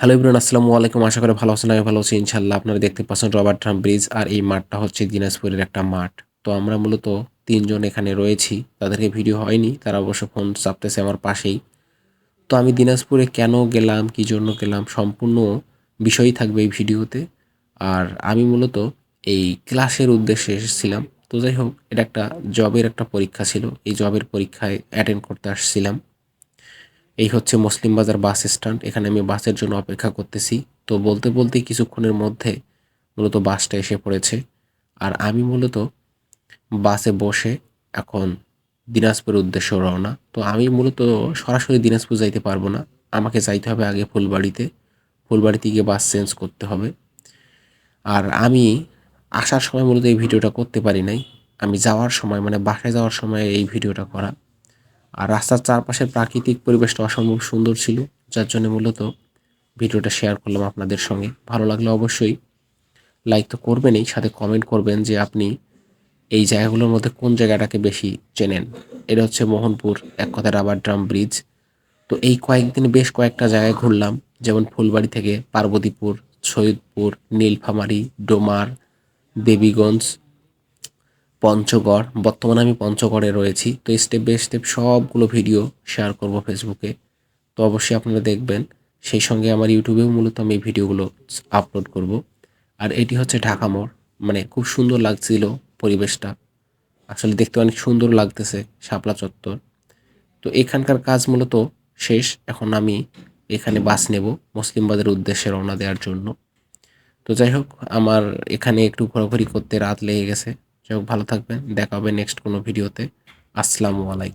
Hello ইবরান আসসালামু আলাইকুম। আশা করি ভালো আছেন আমি ভালো আছি। ইনশাল্লাহ আপনারা দেখতে পাচ্ছেন রবার্ট ট্রাম্প ব্রিজ আর এই মাঠটা হচ্ছে দিনাজপুরের একটা মাঠ। তো আমরা মূলত তিনজন এখানে রয়েছি। তাদেরকে ভিডিও হয়নি, তারা অবশ্য ফোন চাপতেছে আমার পাশেই। তো আমি দিনাজপুরে কেন গেলাম, কী জন্য গেলাম, সম্পূর্ণ বিষয়ই থাকবে এই ভিডিওতে। আর আমি মূলত এই ক্লাসের উদ্দেশ্যে এসেছিলাম। তো যাই হোক, এটা একটা জবের একটা পরীক্ষা ছিল। এই জবের পরীক্ষায় অ্যাটেন্ড করতে আসছিলাম। এই হচ্ছে মুসলিম বাজার বাস স্ট্যান্ড। এখানে আমি বাসের জন্য অপেক্ষা করতেছি। তো বলতে বলতেই কিছুক্ষণের মধ্যে মূলত বাসটা এসে পড়েছে। আর আমি মূলত বাসে বসে এখন দিনাজপুরের উদ্দেশ্য রওনা। তো আমি মূলত সরাসরি দিনাজপুর যাইতে পারব না। আমাকে যাইতে হবে আগে ফুলবাড়িতে। ফুলবাড়িতে গিয়ে বাস চেঞ্জ করতে হবে। আর আমি আসার সময় মূলত এই ভিডিওটা করতে পারি নাই। আমি যাওয়ার সময় মানে বাসায় যাওয়ার সময় এই ভিডিওটা করা। আর রাস্তার চারপাশের প্রাকৃতিক পরিবেশটা অসম্ভব সুন্দর ছিল, যার জন্য মূলত ভিডিওটা শেয়ার করলাম আপনাদের সঙ্গে। ভালো লাগলে অবশ্যই লাইক তো করবেনই, সাথে কমেন্ট করবেন যে আপনি এই জায়গাগুলোর মধ্যে কোন জায়গাটাকে বেশি চেনেন। এটা হচ্ছে মোহনপুর, এক কথা রাবার ড্রাম ব্রিজ তো এই কয়েকদিন বেশ কয়েকটা জায়গায় ঘুরলাম, যেমন ফুলবাড়ি থেকে পার্বতীপুর, সৈয়দপুর, নীলফামারী, ডোমার, দেবীগঞ্জ পঞ্চগড়, বর্তমানে আমি পঞ্চগড়ে রয়েছি। তো স্টেপ বাই স্টেপ সবগুলো ভিডিও শেয়ার করব ফেসবুকে তো অবশ্যই আপনারা দেখবেন, সেই সঙ্গে আমার ইউটিউবেও মূলত আমি এই ভিডিওগুলো আপলোড করব। আর এটি হচ্ছে ঢাকা মোড় মানে খুব সুন্দর লাগছিল পরিবেশটা। আসলে দেখতে অনেক সুন্দর লাগতেছে শাপলা চত্বর। তো এখানকার কাজ মূলত শেষ, এখন আমি এখানে বাস নেব মুসলিম বাজারের উদ্দেশ্যে রওনা দেওয়ার জন্য। তো যাই হোক, আমার এখানে একটু ঘোরাঘুরি করতে রাত লেগে গেছে। যাই হোক ভালো থাকবেন। দেখা হবে নেক্সট কোনো ভিডিওতে আসসালামু আলাইকুম।